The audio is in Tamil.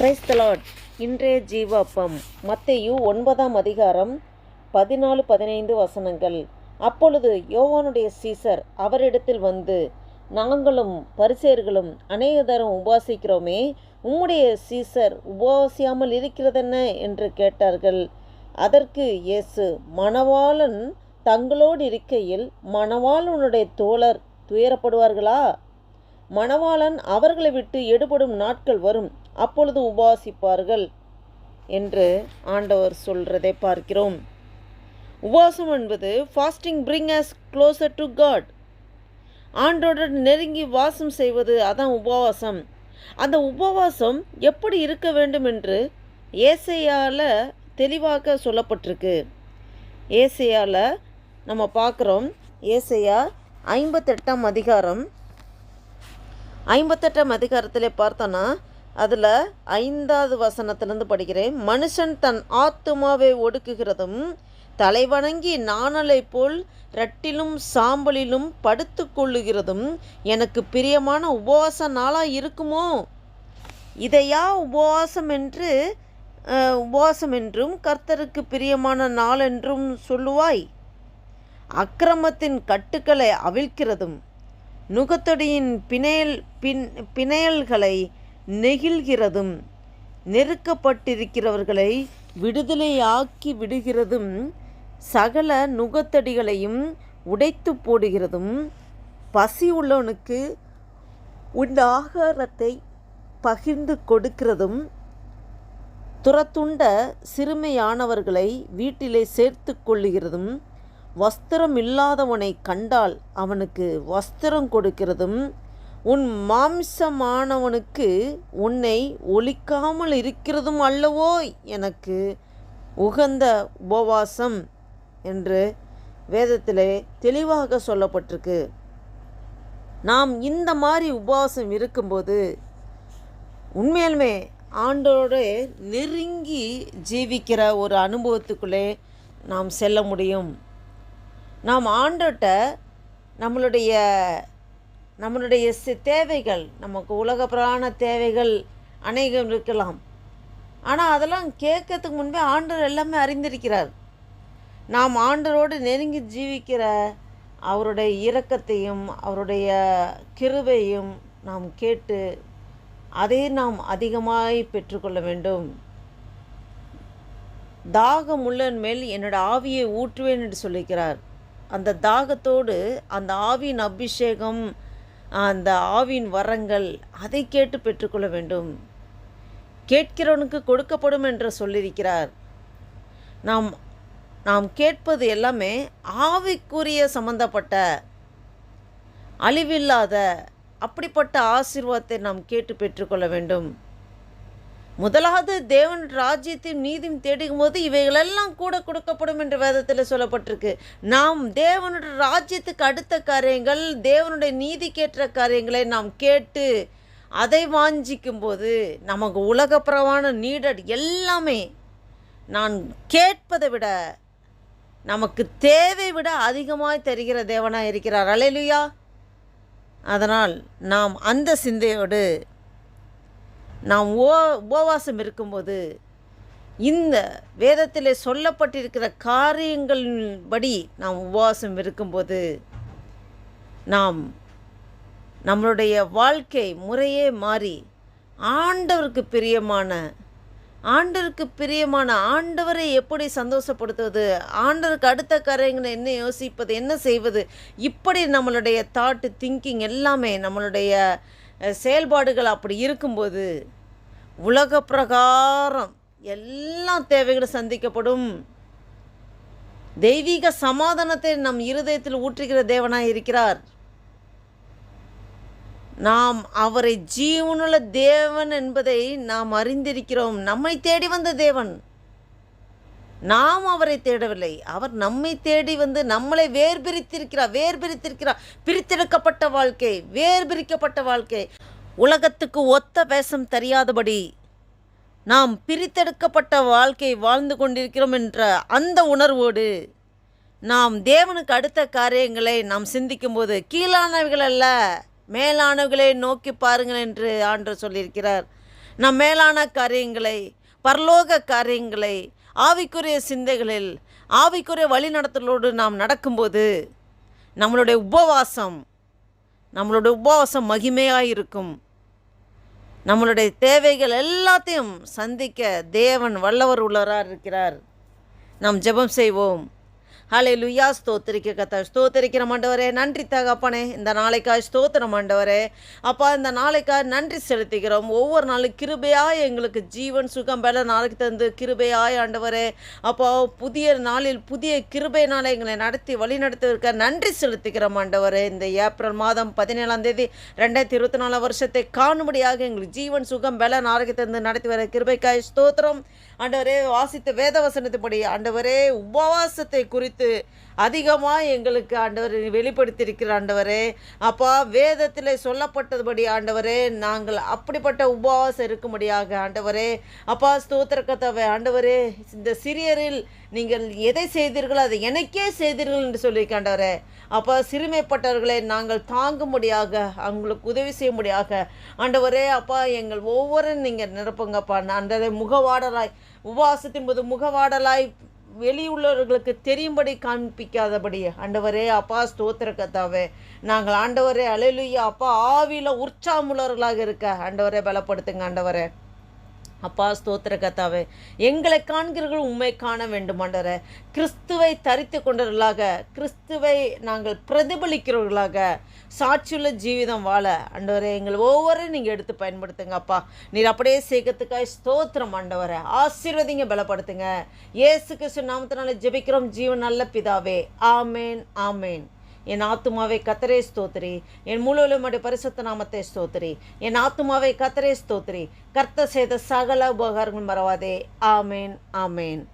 கிரைஸ்தலாட் இன்றைய ஜீவாப்பம். மத்தையு ஒன்பதாம் அதிகாரம் பதினாலு பதினைந்து வசனங்கள். அப்பொழுது யோவானுடைய சீசர் அவரிடத்தில் வந்து நாங்களும் பரிசேர்களும் அநேக தரம் உபாசிக்கிறோமே உம்முடைய சீசர் உபாசியாமல் இருக்கிறதென்ன? என்று கேட்டார்கள். அதற்கு இயேசு மணவாளன் தங்களோடு இருக்கையில் மணவாளனுடைய தோழர் துயரப்படுவார்களா? மணவாளன் அவர்களை விட்டு எடுபடும் நாட்கள் வரும். அப்பொழுது உபாசிப்பார்கள் என்று ஆண்டவர் சொல்கிறதை பார்க்கிறோம். உபாசம் என்பது fasting bring us closer to God ஆண்டோட நெருங்கி வாசம் செய்வது அதான் உபவாசம். அந்த உபவாசம் எப்படி இருக்க வேண்டும் என்று ஏசையால் தெளிவாக சொல்லப்பட்டிருக்கு. ஏசையால் நம்ம பார்க்குறோம். ஏசையா ஐம்பத்தெட்டாம் அதிகாரம். ஐம்பத்தெட்டாம் அதிகாரத்தில் பார்த்தோன்னா அதில் ஐந்தாவது வசனத்திலேருந்து படிக்கிறேன். மனுஷன் தன் ஆத்துமாவை ஒடுக்குகிறதும் தலைவணங்கி நாணலை போல் ரட்டிலும் சாம்பலிலும் படுத்து கொள்ளுகிறதும் எனக்கு பிரியமான உபவாச நாளாக இருக்குமோ? இதையா உபவாசம் என்று உபவாசம் என்றும் கர்த்தருக்கு பிரியமான நாள் என்றும் சொல்லுவாய்? அக்கிரமத்தின் கட்டுக்களை அவிழ்க்கிறதும் நுகத்தொடியின் பிணையல் பின் பிணையல்களை நெகிழ்கிறதும் நெருக்கப்பட்டிருக்கிறவர்களை விடுதலையாக்கி விடுகிறதும் சகல நுகத்தடிகளையும் உடைத்து போடுகிறதும் பசி உள்ளவனுக்கு உன் ஆகாரத்தை பகிர்ந்து கொடுக்கிறதும் துரத்துண்ட சிறுமையானவர்களை வீட்டிலே சேர்த்து கொள்ளுகிறதும் வஸ்திரம் இல்லாதவனை கண்டால் அவனுக்கு வஸ்திரம் கொடுக்கிறதும் உன் மாம்சமானவனுக்கு உன்னை ஒழிக்காமல் இருக்கிறதும் அல்லவோ எனக்கு உகந்த உபவாசம் என்று வேதத்திலே தெளிவாக சொல்லப்பட்டிருக்கு. நாம் இந்த மாதிரி உபவாசம் இருக்கும்போது உண்மையாலுமே ஆண்டோடு நெருங்கி ஜீவிக்கிற ஒரு அனுபவத்துக்குள்ளே நாம் செல்ல முடியும். நாம் ஆண்டோட்ட நம்மளுடைய நம்மளுடைய தேவைகள் நமக்கு உலக தேவைகள் அநேகம் இருக்கலாம். ஆனால் அதெல்லாம் கேட்கறதுக்கு முன்பே ஆண்டவர் எல்லாமே அறிந்திருக்கிறார். நாம் ஆண்டரோடு நெருங்கி ஜீவிக்கிற அவருடைய இரக்கத்தையும் அவருடைய கிருபையும் நாம் கேட்டு அதை நாம் அதிகமாய் பெற்றுக்கொள்ள வேண்டும். தாகம் உள்ளன் மேல் என்னோட ஆவியை ஊற்றுவேன் என்று சொல்லிக்கிறார். அந்த தாகத்தோடு அந்த ஆவியின் அபிஷேகம் அந்த ஆவின் வரங்கள் அதை கேட்டு பெற்றுக்கொள்ள வேண்டும். கேட்கிறவனுக்கு கொடுக்கப்படும் என்று சொல்லியிருக்கிறார். நாம் நாம் கேட்பது எல்லாமே ஆவிக்குரிய சம்பந்தப்பட்ட அழிவில்லாத அப்படிப்பட்ட ஆசீர்வாதத்தை நாம் கேட்டு பெற்றுக்கொள்ள வேண்டும். முதலாவது தேவன் ராஜ்யத்தையும் நீதியும் தேடும் போது இவைகளெல்லாம் கூட கொடுக்கப்படும் என்று வேதத்தில் சொல்லப்பட்டிருக்கு. நாம் தேவனுடைய ராஜ்யத்துக்கு அடுத்த காரியங்கள் தேவனுடைய நீதிக்கேற்ற காரியங்களை நாம் கேட்டு அதை வாஞ்சிக்கும் போது நமக்கு உலகப்புறமான நீடட் எல்லாமே நான் கேட்பதை விட நமக்கு தேவை விட அதிகமாய் தருகிற தேவனாக இருக்கிறார். அலையிலுயா அதனால் நாம் அந்த சிந்தையோடு நாம் ஓ உபவாசம் இருக்கும்போது இந்த வேதத்தில் சொல்லப்பட்டிருக்கிற காரியங்களின்படி நாம் உபவாசம் இருக்கும்போது நாம் நம்மளுடைய வாழ்க்கை முறையே மாறி ஆண்டவருக்கு பிரியமான ஆண்டவருக்கு பிரியமான ஆண்டவரை எப்படி சந்தோஷப்படுத்துவது ஆண்டவருக்கு அடுத்த காரியங்களை என்ன யோசிப்பது என்ன செய்வது இப்படி நம்மளுடைய தாட்டு திங்கிங் எல்லாமே நம்மளுடைய செயல்பாடுகள் அப்படி இருக்கும்போது உலக பிரகாரம் எல்லா தேவைகளும் சந்திக்கப்படும். தெய்வீக சமாதானத்தை நம் இருதயத்தில் ஊற்றுகிற தேவனாக இருக்கிறார். நாம் அவரை ஜீவனுள்ள தேவன் என்பதை நாம் அறிந்திருக்கிறோம். நம்மை தேடி வந்த தேவன். நாம் அவரை தேடவில்லை. அவர் நம்மை தேடி வந்து நம்மளை வேர் பிரித்திருக்கிறார் வேர் பிரித்திருக்கிறார் பிரித்தெடுக்கப்பட்ட வாழ்க்கை வேர் பிரிக்கப்பட்ட வாழ்க்கை. உலகத்துக்கு ஒத்த வேஷம் தெரியாதபடி நாம் பிரித்தெடுக்கப்பட்ட வாழ்க்கை வாழ்ந்து கொண்டிருக்கிறோம் என்ற அந்த உணர்வோடு நாம் தேவனுக்கு அடுத்த காரியங்களை நாம் சிந்திக்கும்போது கீழானவைகள் அல்ல மேலானவைகளை நோக்கி பாருங்கள் என்று ஆண்டு சொல்லியிருக்கிறார். நம் மேலான காரியங்களை பரலோக காரியங்களை ஆவிக்குரிய சிந்தைகளில் ஆவிக்குரிய வழிநடத்தலோடு நாம் நடக்கும்போது நம்மளுடைய உபவாசம் நம்மளுடைய உபவாசம் மகிமையாக இருக்கும் நம்மளுடைய தேவைகள் எல்லாத்தையும் சந்திக்க தேவன் வல்லவர் உள்ளவராக இருக்கிறார் நாம் ஜெபம் செய்வோம். ஹலே லுயா ஸ்தோத்திரிக்க கத்த ஸ்தோத்திரிக்கிற மாண்டவரே நன்றி தகப்பனே. இந்த நாளைக்காய் ஸ்தோத்திரம் ஆண்டவரே. அப்பா இந்த நாளைக்காய் நன்றி செலுத்துகிறோம். ஒவ்வொரு நாளும் கிருபையாய் எங்களுக்கு ஜீவன் சுகம் பல நாளைக்கு தந்து கிருபையாய் ஆண்டவரே. அப்போ புதிய நாளில் புதிய கிருபை நாளை எங்களை நடத்தி வழி நடத்துவதற்கு நன்றி செலுத்துகிறோம் ஆண்டவரே. இந்த ஏப்ரல் மாதம் பதினேழாம் தேதி ரெண்டாயிரத்தி இருபத்தி நாலாம் வருஷத்தை காணும்படியாக எங்களுக்கு ஜீவன் சுகம் பல நாளைக்கு தந்து நடத்தி வர கிருபைக்காய் ஸ்தோத்திரம். ஆண்டவரே வாசித்த வேதவசனத்துப்படி ஆண்டவரே உபவாசத்தை குறித்து அதிகமாக எங்களுக்கு ஆண்டவர் வெளிப்படுத்தியிருக்கிற ஆண்டவரே. அப்பா வேதத்தில் சொல்லப்பட்டதுபடி ஆண்டவரே நாங்கள் அப்படிப்பட்ட உபவாசம் இருக்கும்படியாக ஆண்டவரே. அப்பா ஸ்தோத்திர கத்தாவே ஆண்டவரே இந்த சிறியரில் நீங்கள் எதை செய்தீர்களோ அதை எனக்கே செய்தீர்கள் என்று சொல்லி ஆண்டவரே. அப்பா சிறுமைப்பட்டவர்களை நாங்கள் தாங்கும்படியாக அவங்களுக்கு உதவி செய்யும்படியாக ஆண்டவரே அப்பா எங்கள் ஒவ்வொரு நீங்கள் நிரப்புங்கப்பா. ஆண்டவரே முகவாடலாய் உபவாசத்தின் போது முகவாடலாய் வெளியுள்ளவர்களுக்கு தெரியும்படி காண்பிக்காதபடி ஆண்டவரே அப்பா ஸ்தோத்திர கத்தாவே நாங்கள் ஆண்டவரே அலையிலுயா அப்பா ஆவியில் உற்சாகமுள்ளவர்களாக இருக்க ஆண்டவரே பலப்படுத்துங்க ஆண்டவரே. அப்பா ஸ்தோத்திர கத்தாவே எங்களை காண்கிறவர்கள் உண்மை காண வேண்டுமாண்டர கிறிஸ்துவை தரித்து கொண்டவர்களாக கிறிஸ்துவை நாங்கள் பிரதிபலிக்கிறவர்களாக சாட்சியுள்ள ஜீவிதம் வாழ ஆண்டவரே எங்கள் ஒவ்வொரு நீங்கள் எடுத்து பயன்படுத்துங்க அப்பா. நீர் அப்படியே சேர்க்கறதுக்காக ஸ்தோத்திரம் ஆண்டவரை. ஆசீர்வதிங்க பலப்படுத்துங்க. ஏசு கிறிஸ்து நாமத்தினால ஜெபிக்கிறோம். ஜீவன் நல்ல பிதாவே. ஆமேன் ஆமேன். என் ஆத்துமாவை கத்தரே ஸ்தோத்திரி. என் முழுவதும் பரிசுத்த நாமத்தை ஸ்தோத்திரி. என் ஆத்துமாவை கத்தரே ஸ்தோத்திரி. கர்த்த செய்த சகல உபகாரங்கள் மறவாதே. ஆமேன் ஆமேன்.